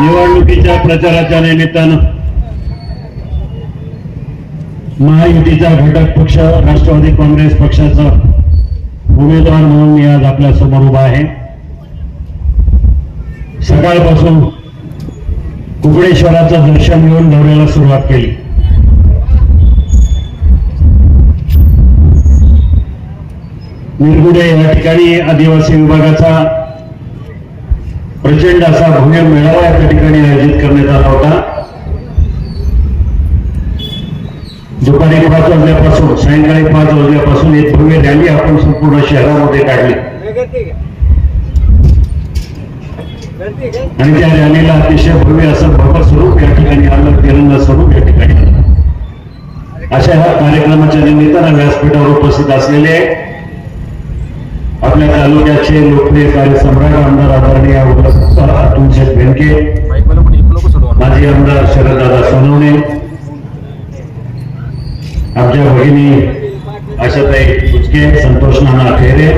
निवडणुकीच्या प्रचाराच्या निमित्तानं महायुतीचा घटक पक्ष राष्ट्रवादी काँग्रेस पक्षाचा उमेदवार म्हणून मी आज आपल्यासमोर उभा आहे. सकाळपासून कुकडेश्वराचं दर्शन घेऊन दौऱ्याला सुरुवात केली. निरगुडे या ठिकाणी आदिवासी विभागाचा प्रचंड असा भव्य मेळावा या ठिकाणी आयोजित करण्यात आला होता. दुपारी पाच वाजल्यापासून सायंकाळी पाच वाजल्यापासून एक भव्य रॅली आपण संपूर्ण शहरामध्ये काढली. आणि त्या रॅलीला अतिशय भव्य असं भव्य स्वरूप या ठिकाणी आलं तिरंगा स्वरूप या ठिकाणी आलं. अशा ह्या कार्यक्रमाच्या निमित्तानं व्यासपीठावर उपस्थित असलेले आपल्या तालुक्याचे लोकप्रिय कार्यसम्राट आमदार आदरणीय अतुल भेंडके माजी आमदार शरददादा सोनवणे आमच्या भगिनी आशाताई कुचके संतोष नाना ठेरे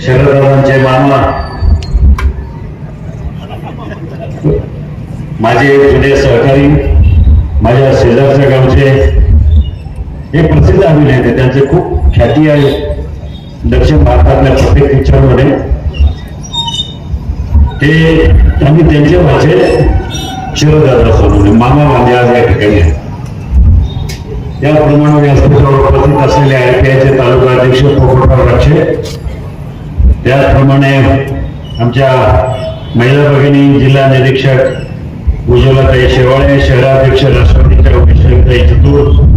शरददादांचे मामा माझे जुने सहकारी माझ्या शेजारच्या गावचे हे प्रसिद्ध अभिनेते त्यांचे खूप ख्याती आहे. दक्षिण भारतातल्या प्रत्येक पिक्चरमध्ये. ते त्यांनी त्यांच्या भाषेत शिरदादा सोडवले मामा माझे आज या ठिकाणी त्याप्रमाणे व्यासपीठावर उपस्थित असलेले आय पी आयचे तालुका अध्यक्ष पोपटराव राक्षे. त्याचप्रमाणे आमच्या महिला भगिनी जिल्हा निरीक्षक उज्ज्वलाताई शेवाळे शहराध्यक्ष राष्ट्रपतीच्या उमेशताई चतुर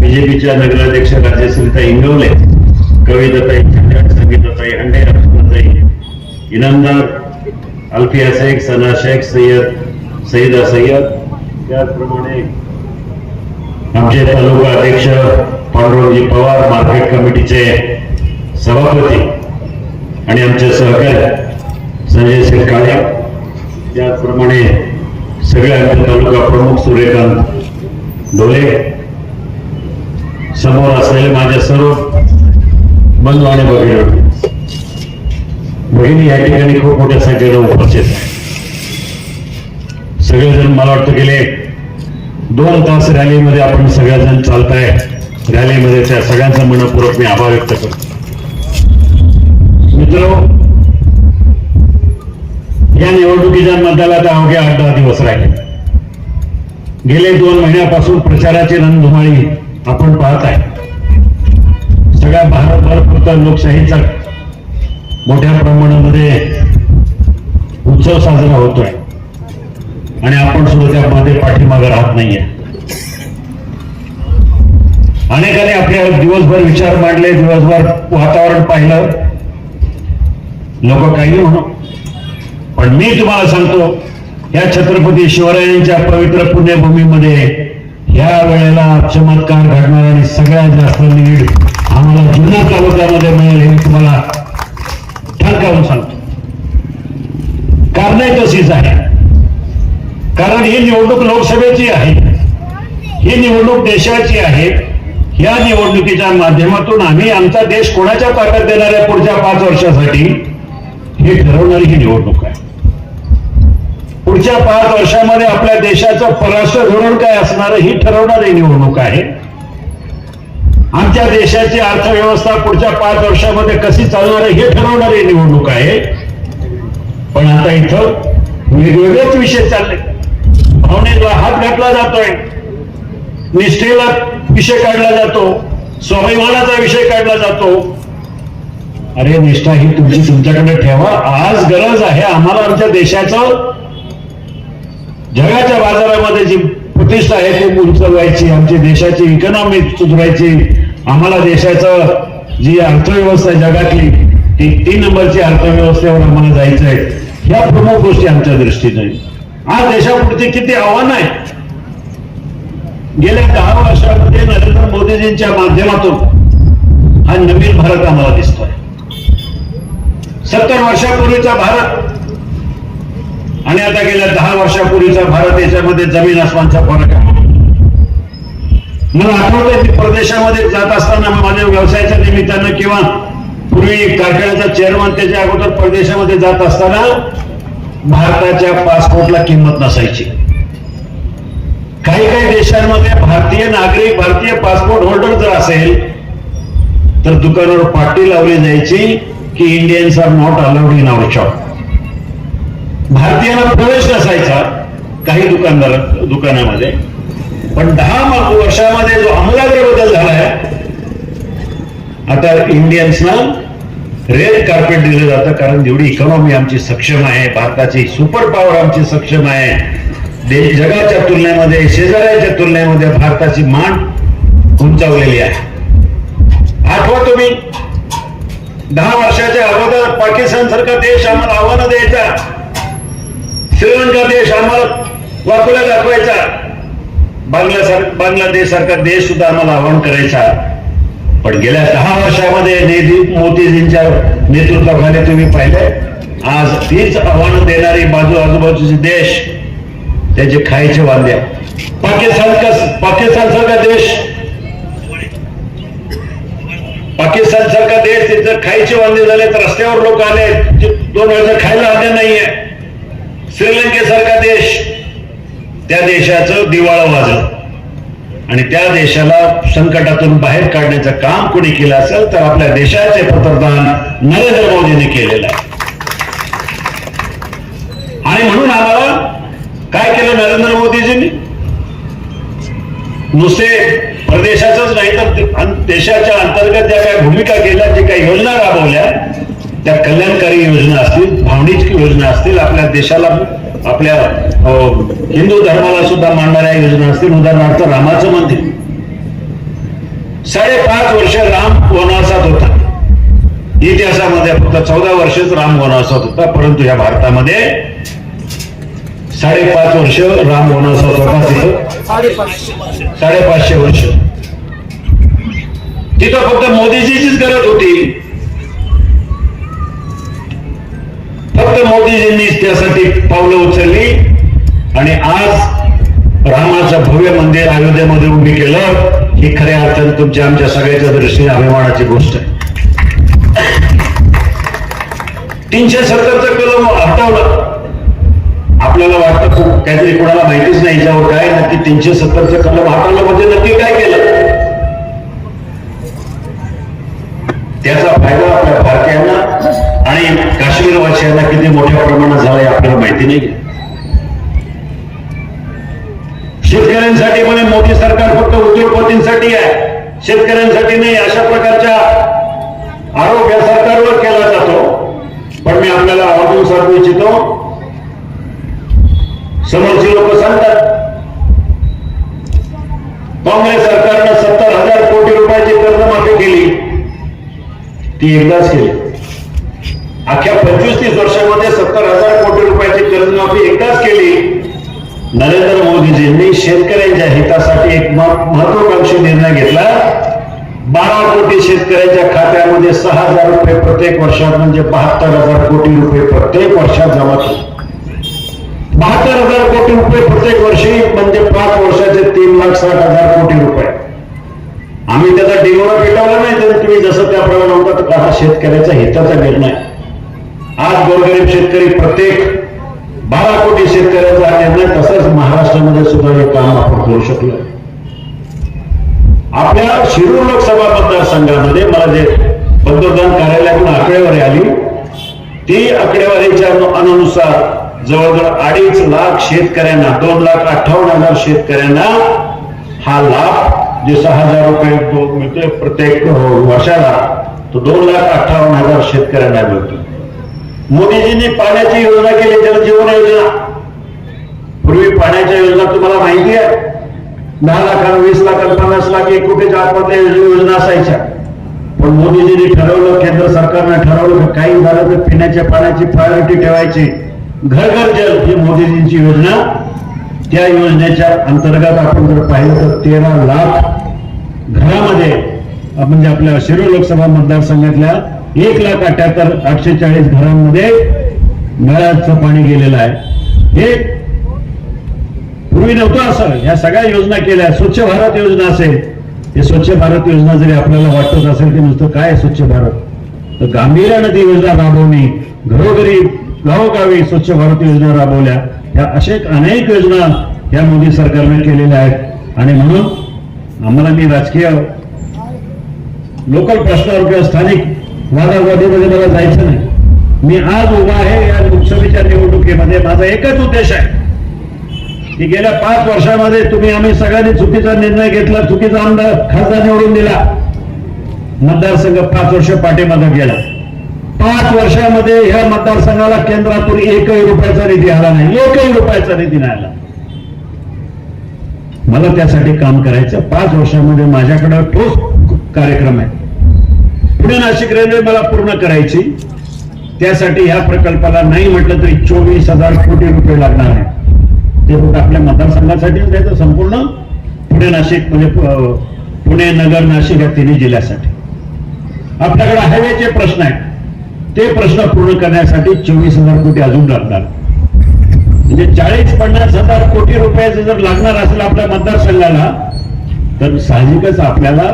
बीजेपीच्या नगराध्यक्ष राजश्रीताई इंगवले कविताताई झंझट संगीताताई हंडे अर्चनाताई इनामदार अल्फिया शेख सना शेख सय्यद सईदा सय्यद. त्याचप्रमाणे आमचे तालुका अध्यक्ष पांडुरंगजी पवार मार्केट कमिटीचे सभापती आणि आमचे सहकारी संजय शेठ काळे. त्याचप्रमाणे सगळे आमचे तालुका प्रमुख सूर्यकांत डोले. समोर असलेले माझ्या सर्व बंधू आणि भगिनी. भगिनी या ठिकाणी खूप मोठ्या संख्येने उपस्थित आहे सगळेजण मला वाटतं गेले दोन तास रॅलीमध्ये आपण सगळेजण चालताय. रॅलीमध्ये त्या सगळ्यांचा मनपूर्वक मी आभार व्यक्त करतो. मित्र या निवडणुकीच्या मतदाला आता अवघ्या आठ दहा दिवस राहिले. गेले दोन महिन्यापासून प्रचाराची रणधुमाळी आपण पाहत आहे सगळ्या भारतभर फक्त लोकशाहीचा मोठ्या प्रमाणामध्ये उत्सव साजरा होतोय. आणि आपण सुद्धा त्यामध्ये पाठीमागे राहत नाहीये. अनेकांनी आपल्या दिवसभर विचार मांडले दिवसभर वातावरण पाहिलं. लोक काही म्हणू. पण मी तुम्हाला सांगतो या छत्रपती शिवरायांच्या पवित्र पुण्यभूमीमध्ये या वेळेला चमत्कार घडणार आणि सगळ्यात जास्त लीड आम्हाला जुन्या तालुक्यामध्ये मिळेल हे मी तुम्हाला ठणकावून सांगतो. कारण तशीच आहे. कारण ही निवडणूक लोकसभेची आहे. ही निवडणूक देशाची आहे. या निवडणुकीच्या माध्यमातून आम्ही आमचा देश कोणाच्या ताब्यात देणार आहे पुढच्या पाच वर्षासाठी हे ठरवणारी ही निवडणूक आहे. पुढच्या पाच वर्षामध्ये आपल्या देशाचं परराष्ट्र धोरण काय असणार ही ठरवणारी निवडणूक आहे. आमच्या देशाची अर्थव्यवस्था पुढच्या पाच वर्षामध्ये कशी चालणार आहे हे ठरवणारी निवडणूक आहे. पण आता इथं वेगवेगळेच विषय चालले. भावनेला हात घातला जातोय. निष्ठेला विषय काढला जातो. स्वाभिमानाचा विषय काढला जातो. अरे निष्ठा ही तुमची तुमच्याकडे ठेवा. आज गरज आहे आम्हाला आमच्या देशाचं जगाच्या बाजारामध्ये जी प्रतिष्ठा आहे ती उंचवायची आमची देशाची इकॉनॉमी सुधारायची आम्हाला देशाचं जी अर्थव्यवस्था आहे जगातली ती तीन नंबरची अर्थव्यवस्थेवर आम्हाला जायचं आहे. ह्या प्रमुख गोष्टी आमच्या दृष्टीने आज देशापुढची किती आव्हानं आहेत गेल्या दहा वर्षामध्ये नरेंद्र मोदीजींच्या माध्यमातून हा नवीन भारत आम्हाला दिसतोय. सत्तर वर्षापूर्वीचा भारत आणि आता गेल्या दहा वर्षापूर्वीचा भारत याच्यामध्ये जमीन आसमानचा फरक आहे. मला आठवतंय मी परदेशामध्ये जात असताना माझ्या व्यवसायाच्या निमित्तानं किंवा पूर्वी कारखान्याचा चेअरमन त्याच्या अगोदर परदेशामध्ये जात असताना भारताच्या पासपोर्टला किंमत नसायची. काही काही देशांमध्ये भारतीय नागरिक भारतीय पासपोर्ट होल्डर जर असेल तर दुकानावर पाटी लावली जायची की Indians are not allowed in our shop भारतीयांना प्रवेश नसायचा काही दुकानदार दुकानामध्ये. पण दहा वर्षामध्ये जो आमूलाग्र बदल झालाय आता इंडियन्सना रेड कार्पेट दिलं जातं कारण जेवढी इकॉनॉमी आमची सक्षम आहे भारताची सुपर पॉवर आमची सक्षम आहे देश जगाच्या तुलनेमध्ये शेजाऱ्याच्या तुलनेमध्ये भारताची मान उंचावलेली आहे. आठवा तुम्ही दहा वर्षाच्या अगोदर पाकिस्तान सारखा देश आम्हाला आव्हानं द्यायचा. श्रीलंका देश आम्हाला वाकुला दाखवायचा. बांगला बांगलादेश सारखा देश सुद्धा आम्हाला आव्हान करायचा. पण गेल्या दहा वर्षामध्ये नेदीप मोदीजींच्या नेतृत्वाखाली तुम्ही पाहिले आज तीच आव्हानं देणारी बाजू आजूबाजूचे देश त्याचे खायचे वांदे. पाकिस्तान का पाकिस्तान सारखा देश. पाकिस्तान सारखा देश तिथं खायचे वांदे झाले तर रस्त्यावर लोक आले ते दोन वेळचं खायला आले नाहीये. श्रीलंकेसारखा देश. त्या देशाचं दिवाळं वाजलं. आणि त्या देशाला संकटातून बाहेर काढण्याचं काम कोणी केलं असेल तर आपल्या देशाचे पंतप्रधान नरेंद्र मोदींनी केलेलं आहे. आणि म्हणून आम्हाला काय केलं नरेंद्र मोदीजींनी? नुसते प्रदेशाचंच नाही तर अन- देशाच्या अंतर्गत ज्या काही भूमिका केल्या जे काही योजना राबवल्या त्या कल्याणकारी योजना असतील भावनिक योजना असतील आपल्या देशाला आपल्या हिंदू धर्माला सुद्धा मांडणाऱ्या योजना असतील. उदाहरणार्थ रामाचं मंदिर. साडेपाच वर्ष राम वनवासात होता. इतिहासामध्ये फक्त चौदा वर्षच राम वनवासात होता परंतु या भारतामध्ये साडेपाच वर्ष राम वनवासात होता तिथं. साडेपाचशे वर्ष. तिथं फक्त मोदीजीचीच गरज होती. फक्त मोदीजींनी त्यासाठी पावलं उचलली. आणि आज रामाचं भव्य मंदिर अयोध्येमध्ये उभी केलं ही खऱ्या अर्थाने तुमच्या आमच्या सगळ्याच्या दृष्टीने अभिमानाची गोष्ट आहे. तीनशे सत्तरचं कलम हटवलं. आपल्याला वाटतं खूप काहीतरी कोणाला माहितीच नाही याच्यावर काय नक्की तीनशे सत्तरचं कलम हटवलं म्हणजे नक्की काय केलं? त्याचा फायदा आपल्या भारतीयांना आणि काश्मीरवासियांना किती मोठ्या प्रमाणात झालंय आपल्याला माहिती नाही शेतकऱ्यांसाठी म्हणे मोदी सरकार फक्त उद्योगपतींसाठी आहे. शेतकऱ्यांसाठी नाही अशा प्रकारच्या आरोप या सरकारवर केला जातो. पण मी आपल्याला आवर्जून सांगू इच्छितो. समोरची लोक सांगतात. काँग्रेस सरकारनं सत्तर हजार कोटी रुपयाची कर्जमाफी केली. ती एकदाच केली. अख्ख्या पंचवीस तीस वर्षामध्ये सत्तर हजार कोटी रुपयाची कर्जमाफी एकदाच केली. नरेंद्र मोदीजींनी शेतकऱ्यांच्या हितासाठी एक महत्वाकांक्षी निर्णय घेतला. बारा कोटी शेतकऱ्यांच्या खात्यामध्ये सहा हजार रुपये प्रत्येक वर्षात म्हणजे बहात्तर हजार कोटी रुपये प्रत्येक वर्षात जमा केले. बहात्तर हजार कोटी रुपये प्रत्येक वर्षी म्हणजे पाच वर्षाचे तीन लाख साठ हजार कोटी रुपये. आम्ही त्याचा डिमोरा पेटवला नाही तर तुम्ही जसं त्याप्रमाणे होता का हा शेतकऱ्याचा हिताचा निर्णय. आज गोरगरीब शेतकरी प्रत्येक बारा कोटी शेतकऱ्याचा निर्णय तसंच महाराष्ट्रामध्ये सुद्धा हे काम आपण करू शकलो आपल्या शिरूर लोकसभा मतदारसंघामध्ये मला जे पंतप्रधान कार्यालयातून आकडेवारी आली ती आकडेवारीच्या अनुसार जवळजवळ अडीच लाख शेतकऱ्यांना दोन लाख अठ्ठावन्न हजार शेतकऱ्यांना हा लाभ जे सहा हजार रुपये मिळतोय प्रत्येक वर्षाला तो दोन लाख अठ्ठावन्न हजार शेतकऱ्यांना मिळतो मोदीजींनी पाण्याची योजना केली जल जीवन योजना. पूर्वी पाण्याच्या योजना तुम्हाला माहिती आहे. दहा लाख वीस लाख पन्नास लाख एक कोटीच्या आतमध्ये योजना असायच्या. पण मोदीजींनी ठरवलं केंद्र सरकारनं ठरवलं काही झालं तर पिण्याच्या पाण्याची प्रायोरिटी ठेवायची. घर घर जल ही मोदीजींची योजना. त्या योजनेच्या अंतर्गत आपण जर पाहिलं तर तेरा लाख घरामध्ये म्हणजे आपल्या शिरूर लोकसभा मतदारसंघातल्या एक लाख अठ्याहत्तर आठशे चाळीस घरांमध्ये नळाचं पाणी गेलेलं आहे. हे पूर्वी नव्हतं असं. या सगळ्या योजना केल्या. स्वच्छ भारत योजना असेल. हे स्वच्छ भारत योजना जरी आपल्याला वाटत असेल की नुसतं काय स्वच्छ भारत? तर गांभीर्यानं ती योजना राबवणे घरोघरी गावोगावी स्वच्छ भारत योजना राबवल्या या अशा अनेक योजना या मोदी सरकारने केलेल्या आहेत. आणि म्हणून आम्हाला मी राजकीय लोकल प्रश्नावर किंवा स्थानिक वादावादीमध्ये मला जायचं नाही. मी आज उभा आहे या लोकसभेच्या निवडणुकीमध्ये. माझा एकच उद्देश आहे की गेल्या पाच वर्षामध्ये तुम्ही आम्ही सगळ्यांनी चुकीचा निर्णय घेतला चुकीचा आमदार खासदार निवडून दिला. मतदारसंघ पाच वर्ष पाठीमागे गेला. पाच वर्षामध्ये ह्या मतदारसंघाला केंद्रातून एकही रुपयाचा निधी आला नाही. एकही रुपयाचा निधी नाही आला. मला त्यासाठी काम करायचं. पाच वर्षामध्ये माझ्याकडे ठोस कार्यक्रम आहे पुणे नाशिक रेल्वे मला पूर्ण करायची. त्यासाठी ह्या प्रकल्पाला नाही म्हटलं तरी चोवीस हजार कोटी रुपये लागणार आहे. ते फक्त आपल्या मतदारसंघासाठीच नाही तर संपूर्ण पुणे नाशिक म्हणजे पुणे नगर नाशिक या तिन्ही जिल्ह्यासाठी. आपल्याकडे हायवेचे प्रश्न आहेत. ते प्रश्न पूर्ण करण्यासाठी चोवीस हजार कोटी अजून लागणार. म्हणजे चाळीस पन्नास हजार कोटी रुपयाचे जर लागणार असेल आपल्या मतदारसंघाला तर साहजिकच आपल्याला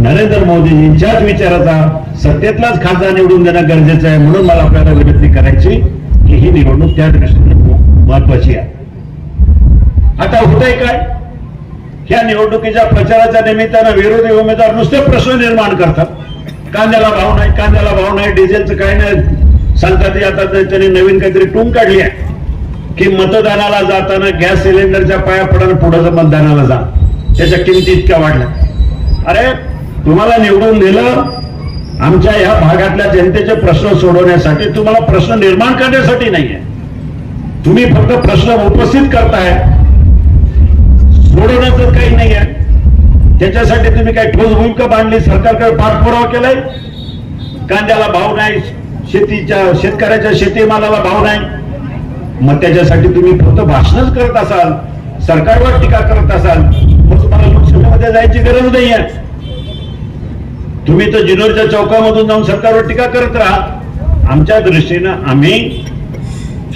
नरेंद्र मोदीजींच्याच विचाराचा सत्तेतलाच खासदार निवडून देणं गरजेचं आहे म्हणून मला आपल्याला विनंती करायची की ही निवडणूक त्या दृष्टीने महत्वाची आहे. आता होतंय काय? ह्या निवडणुकीच्या प्रचाराच्या निमित्तानं विरोधी उमेदवार नुसते प्रश्न निर्माण करतात. कांद्याला भाव नाही कांद्याला भाव नाही डिझेलचं काय नाही. सांगतात आता त्यांनी नवीन काहीतरी टूम काढली आहे. की मतदानाला जाताना गॅस सिलेंडरच्या पाया पडून पुढं मतदानाला जा. त्याच्या किमती इतक्या वाढल्या. अरे तुम्हाला निवडून दिलं आमच्या ह्या भागातल्या जनतेचे प्रश्न सोडवण्यासाठी तुम्हाला प्रश्न निर्माण करण्यासाठी नाहीये. तुम्ही फक्त प्रश्न उपस्थित करताय. सोडवण्याचं काही नाही आहे त्याच्यासाठी तुम्ही काही ठोस भूमिका बांधली सरकारकडे पाठपुरावा केलाय. कांद्याला भाव नाही शेतीच्या शेतकऱ्याच्या शेतीमालाला भाव नाही. मग त्याच्यासाठी तुम्ही फक्त भाषणच करत असाल सरकारवर टीका करत असाल. मग तुम्हाला लोकसभेमध्ये जायची गरज नाही आहे तुम्ही तर जिनोरच्या चौकामधून जाऊन सरकारवर टीका करत राहा आमच्या दृष्टीनं आम्ही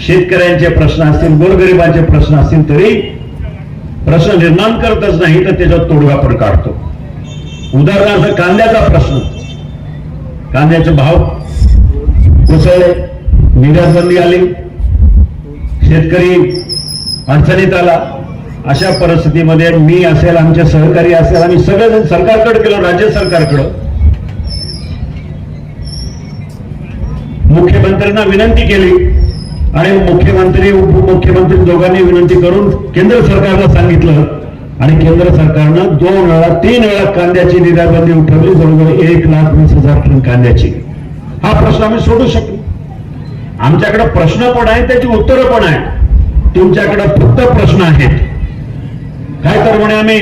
शेतकऱ्यांचे प्रश्न असतील गोरगरिबांचे प्रश्न असतील तरी प्रश्न निर्माण करतच नाही तर त्याच्यात तोडगा पण काढतो. उदाहरणार्थ कांद्याचा प्रश्न. कांद्याचे भाव कोसळले निर्यात बंदी आली शेतकरी अडचणीत आला. अशा परिस्थितीमध्ये मी असेल आमचे सहकारी असेल आम्ही सगळेजण सरकारकडे गेलो राज्य सरकारकडं. मुख्यमंत्र्यांना विनंती केली. आणि मुख्यमंत्री उपमुख्यमंत्री दोघांनी विनंती करून केंद्र सरकारला सांगितलं. आणि केंद्र सरकारनं दोन वेळा तीन वेळा कांद्याची निर्यातबंदी उठवली जवळजवळ एक लाख वीस हजार टन कांद्याची. हा प्रश्न आम्ही सोडू शकलो. आमच्याकडे प्रश्न पण आहेत त्याची उत्तरं पण आहेत. तुमच्याकडे फक्त प्रश्न आहेत. काय तर म्हणे आम्ही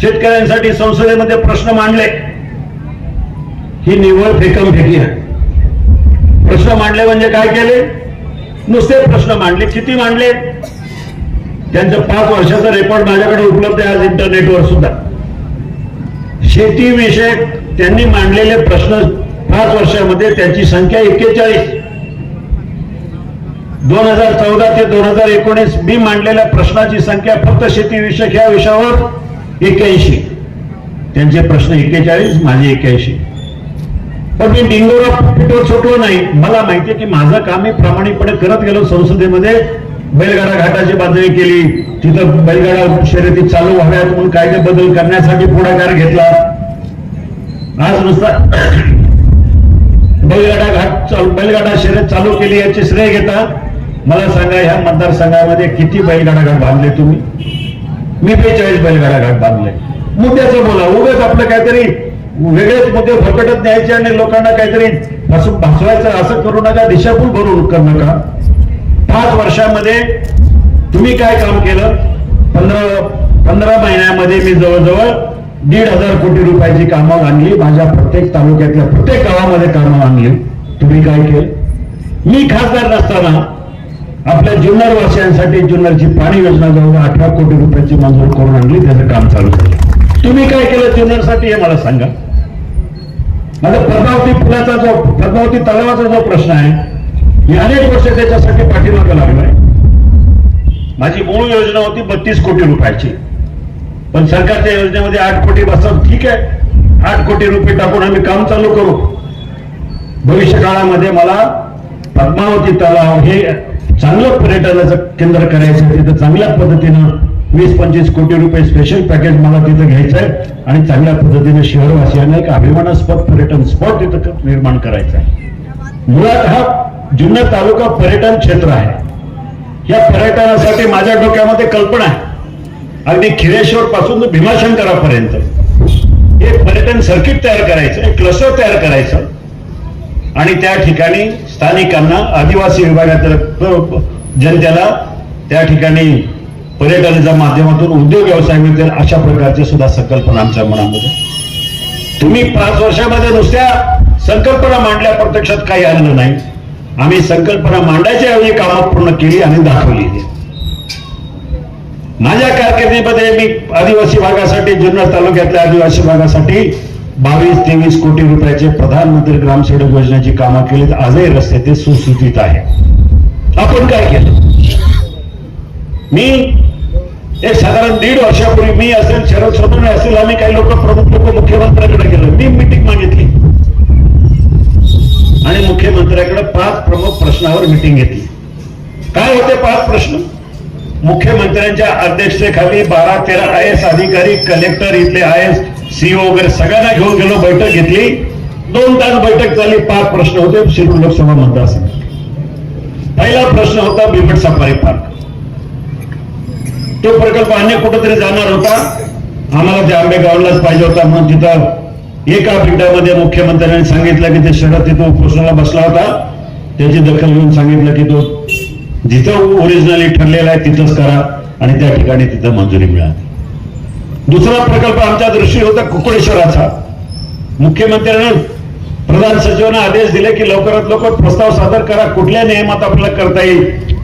शेतकऱ्यांसाठी संसदेमध्ये प्रश्न मांडले. ही निवड फेकम फेकी आहे. प्रश्न मांडले म्हणजे काय केले? नुसते प्रश्न मांडले. किती मांडले? त्यांचं पाच वर्षाचा रेकॉर्ड माझ्याकडे उपलब्ध आहे आज इंटरनेटवर सुद्धा. शेतीविषयक त्यांनी मांडलेले प्रश्न पाच वर्षामध्ये त्यांची संख्या एक्केचाळीस. दोन हजार चौदा ते दोन हजार एकोणीस मी मांडलेल्या प्रश्नाची संख्या फक्त शेतीविषयक या विषयावर एक्क्याऐंशी. त्यांचे प्रश्न एक्केचाळीस माझे एक्क्याऐंशी. पण मी डिंगोरा सुटलो नाही. मला माहितीये की माझं काम मी प्रामाणिकपणे करत गेलो संसदेमध्ये बैलगाडा घाटाची बांधणी केली. तिथं बैलगाडा शर्यती चालू व्हाव्यात म्हणून कायदे बदल करण्यासाठी पुढाकार घेतला. आज नुसता बैलगाडा घाट चालू बैलगाडा शर्यत चालू केली याचे श्रेय घेता. मला सांगा ह्या मतदारसंघामध्ये किती बैलगाडा घाट बांधले तुम्ही? मी बेचाळीस बैलगाडा घाट बांधले. मुद्द्याचं बोला. उगाच आपलं काहीतरी वेगळेच मुद्दे भरकटत न्यायचे आणि लोकांना काहीतरी भासवायचं असं करू नका दिशाभूल भरून करू नका. पाच वर्षामध्ये तुम्ही काय काम केलं? पंधरा पंधरा महिन्यामध्ये मी जवळजवळ दीड हजार कोटी रुपयाची कामं आणली माझ्या प्रत्येक तालुक्यातल्या प्रत्येक गावामध्ये कामं आणली तुम्ही काय केलं? मी खासदार नसताना आपल्या जुन्नर वासियांसाठी जुन्नरची पाणी योजना जवळ अठरा कोटी रुपयाची मंजूर करून आणली. त्याचं काम चालू झालं. तुम्ही काय केलं जुन्नरसाठी हे मला सांगा. माझा पद्मावती पुलाचा जो पद्मावती तलावाचा जो प्रश्न आहे मी अनेक वर्ष त्याच्यासाठी पाठीमागं लागलोय. माझी मूळ योजना होती बत्तीस कोटी रुपयाची. पण सरकारच्या योजनेमध्ये आठ कोटी बसतात. ठीक आहे. आठ कोटी रुपये टाकून आम्ही काम चालू करू. भविष्य काळामध्ये मला पद्मावती तलाव हे चांगलं पर्यटनाचं केंद्र करायचं तिथं चांगल्या पद्धतीनं वीस पंचवीस कोटी रुपये स्पेशल पॅकेज मला तिथं घ्यायचं आहे आणि चांगल्या पद्धतीने शहरवासियांना एक अभिमानास्पद पर्यटन स्पॉट तिथं निर्माण करायचा आहे मुळात हा जुन्नर तालुका पर्यटन क्षेत्र आहे. या पर्यटनासाठी माझ्या डोक्यामध्ये कल्पना आहे. अगदी खिरेश्वर पासून भीमाशंकरापर्यंत. एक पर्यटन सर्किट तयार करायचं एक क्लस्टर तयार करायचं. आणि त्या ठिकाणी स्थानिकांना आदिवासी विभागातर्फ जनतेला त्या ठिकाणी पर्यटनाच्या माध्यमातून उद्योग व्यवसाय मिळतील अशा प्रकारच्या सुद्धा संकल्पना आमच्या मनामध्ये. तुम्ही पाच वर्षामध्ये नुसत्या संकल्पना मांडल्या प्रत्यक्षात काही आलेलं नाही. आम्ही संकल्पना मांडायच्या ऐवजी कामं पूर्ण केली आणि दाखवली. माझ्या कारकिर्दीमध्ये मी आदिवासी भागासाठी जुन्नर तालुक्यातल्या आदिवासी भागासाठी बावीस तेवीस कोटी रुपयाचे प्रधानमंत्री ग्रामसडक योजनेची कामं केलीत. आजही रस्ते ते सुसूचित आहे आपण काय केलं? मी एक साधारण दीड वर्षापूर्वी मी असेल शरद सोनवणे असेल आम्ही काही लोक प्रमुख लोक मुख्यमंत्र्याकडे गेलो. मी मिटिंग मागितली. आणि मुख्यमंत्र्याकडे पाच प्रमुख प्रश्नावर मिटिंग घेतली. काय होते पाच प्रश्न? मुख्यमंत्र्यांच्या अध्यक्षतेखाली बारा तेरा आय एस अधिकारी कलेक्टर इथले आय एस सीओ वगैरे सगळ्यांना घेऊन गेलो बैठक घेतली. दोन तास बैठक झाली पाच प्रश्न होते. शिरूर लोकसभा मतदारसंघ पहिला प्रश्न होता बिबट सफारी पार्क. तो प्रकल्प अन्य कुठेतरी जाणार होता? आम्हाला त्या आंबेगावलाच पाहिजे होता. म्हणून तिथं एका मिनिटामध्ये मुख्यमंत्र्यांनी सांगितलं की ते शरद तिथं उपोषणाला बसला होता. त्याची दखल घेऊन सांगितलं की तो जिथं ओरिजिनली ठरलेला आहे तिथंच करा आणि त्या ठिकाणी तिथं मंजुरी मिळाली दुसरा प्रकल्प आमच्या दृष्टी होता कुकुळेश्वराचा. मुख्यमंत्र्यांनी प्रधान सचिवांना आदेश दिले की लवकरात लवकर प्रस्ताव सादर करा. कुठल्या नियमात आपल्याला करता येईल?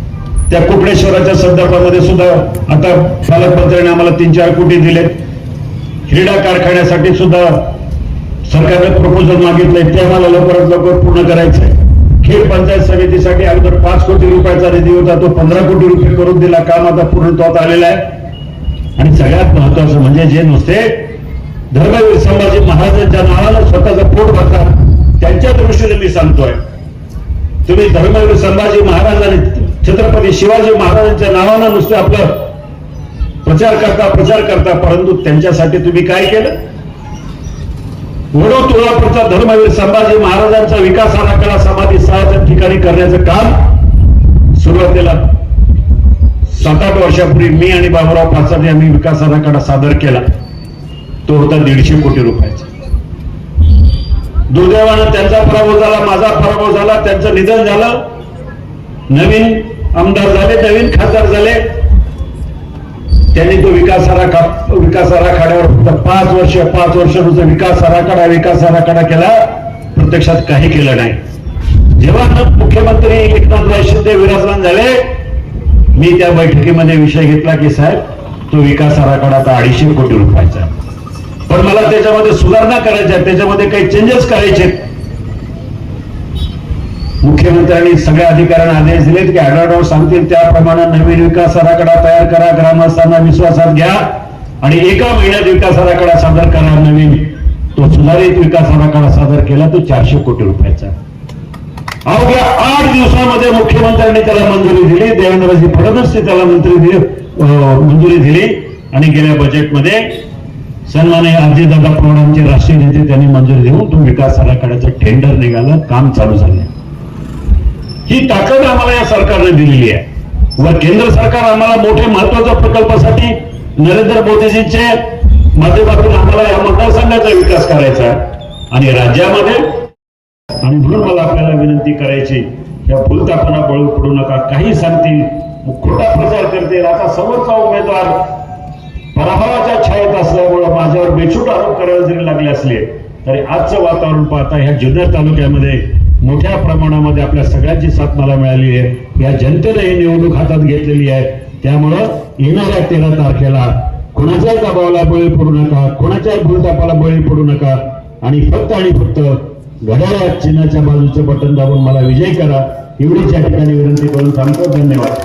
त्या कुपणेश्वराच्या संदर्भामध्ये सुद्धा आता पालकमंत्र्यांनी आम्हाला तीन चार कोटी दिले क्रीडा कारखान्यासाठी सुद्धा सरकारने प्रपोजल मागितलंय. ते आम्हाला लवकरात लवकर पूर्ण करायचंय. खेळ पंचायत समितीसाठी अगोदर पाच कोटी रुपयाचा निधी होता. तो पंधरा कोटी रुपये करून दिला. काम आता पूर्णत्वात आलेला आहे. आणि सगळ्यात महत्वाचं म्हणजे जे नुसते धर्मवीर संभाजी महाराजांच्या नावानं स्वतःचं पोट भरतात त्यांच्या दृष्टीने मी सांगतोय. तुम्ही धर्मवीर संभाजी महाराजांनी छत्रपती शिवाजी महाराजांच्या नावानं नुसतं आपलं प्रचार करता प्रचार करता परंतु त्यांच्यासाठी तुम्ही काय केलं? वडो तुळापूरचा धर्मवीर संभाजी महाराजांचा विकास आराखडा समाधी सहाच्या ठिकाणी करण्याचं काम सुरुवातीला सात आठ वर्षापूर्वी मी आणि बाबुराव पाचाने आम्ही विकास आराखडा सादर केला. तो होता दीडशे कोटी रुपयाचा. दुर्दैवानं त्यांचा पराभव झाला माझा पराभव झाला त्यांचं निधन झालं. नवीन आमदार झाले नवीन खासदार झाले त्यांनी तो विकास आराखा विकास आराखड्यावर फक्त पाच वर्ष पाच वर्ष तुझा विकास आराखडा विकास आराखडा केला प्रत्यक्षात काही केलं नाही जेव्हा मुख्यमंत्री एकनाथराव शिंदे विराजमान झाले मी त्या बैठकीमध्ये विषय घेतला की साहेब तो विकास आराखडा आता अडीचशे कोटी रुपयाचा आहे. पण मला त्याच्यामध्ये सुधारणा करायच्या त्याच्यामध्ये काही चेंजेस करायचे आहेत. मुख्यमंत्र्यांनी सगळ्या अधिकाऱ्यांना आदेश दिलेत की आढावा सांगतील त्याप्रमाणे नवीन विकास आराखडा तयार करा. ग्रामस्थांना विश्वासात घ्या आणि एका महिन्यात विकास आराखडा सादर करा नवीन. तो सुधारित विकास आराखडा सादर केला तो चारशे कोटी रुपयाचा. अवघ्या आठ दिवसामध्ये मुख्यमंत्र्यांनी त्याला मंजुरी दिली. देवेंद्रजी फडणवीस त्याला मंत्री दिली मंजुरी दिली. आणि गेल्या बजेटमध्ये सन्माननीय अजितदादा दादा आमचे राष्ट्रीय नेते त्यांनी मंजुरी देऊन तो विकास आराखड्याचं टेंडर निघालं काम चालू झालं. ही ताकद आम्हाला या सरकारने दिलेली आहे. व केंद्र सरकार आम्हाला मोठ्या महत्त्वाच्या प्रकल्पासाठी नरेंद्र मोदीजींचे माध्यमातून आम्हाला या मतदारसंघाचा विकास करायचा आहे. आणि राज्यामध्ये आणि म्हणून मला आपल्याला विनंती करायची या फुलतापणा बळू पडू नका काही सांगतील खोटा प्रचार करतील. आता समोरचा उमेदवार पराभवाच्या छायेत असल्यामुळं माझ्यावर बेछूट आरोप करायला जरी लागले असले तरी आजचं वातावरण पाहता ह्या जुन्नर तालुक्यामध्ये मोठ्या प्रमाणामध्ये आपल्या सगळ्यांची साथ मला मिळाली आहे या जनतेनं ही निवडणूक हातात घेतलेली आहे त्यामुळं येणाऱ्या तेरा तारखेला कुणाच्या दबावाला बळी पडू नका कुणाच्या भूलतापाला बळी पडू नका. आणि फक्त आणि फक्त घड्याळ्या चिन्हाच्या बाजूचं बटन दाबून मला विजय करा एवढीच या ठिकाणी विनंती करून सांगतो धन्यवाद.